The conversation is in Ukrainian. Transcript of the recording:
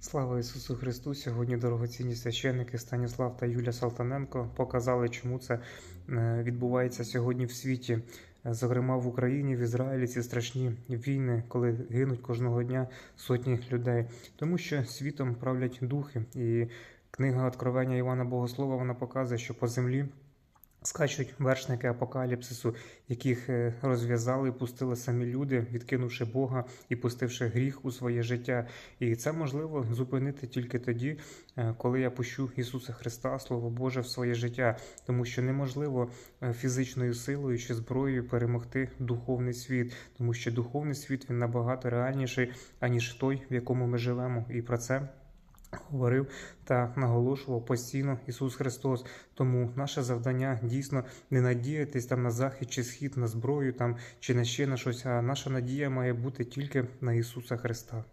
Слава Ісусу Христу! Сьогодні дорогоцінні священники Станіслав та Юля Салтаненко показали, чому це е, відбувається сьогодні в світі. Зокрема, в Україні, в Ізраїлі ці страшні війни, коли гинуть кожного дня сотні людей, тому що світом правлять духи, і книга Откровення Івана Богослова вона показує, що по землі. Скачуть вершники апокаліпсису, яких е, розв'язали і пустили самі люди, відкинувши Бога і пустивши гріх у своє життя. І це можливо зупинити тільки тоді, е, коли я пущу Ісуса Христа, Слово Боже, в своє життя, тому що неможливо е, фізичною силою чи зброєю перемогти духовний світ, тому що духовний світ він набагато реальніший, аніж той, в якому ми живемо. І про це говорив та наголошував постійно Ісус Христос. Тому наше завдання дійсно не надіятись там на захід чи схід, на зброю там чи на ще на щось. А наша надія має бути тільки на Ісуса Христа.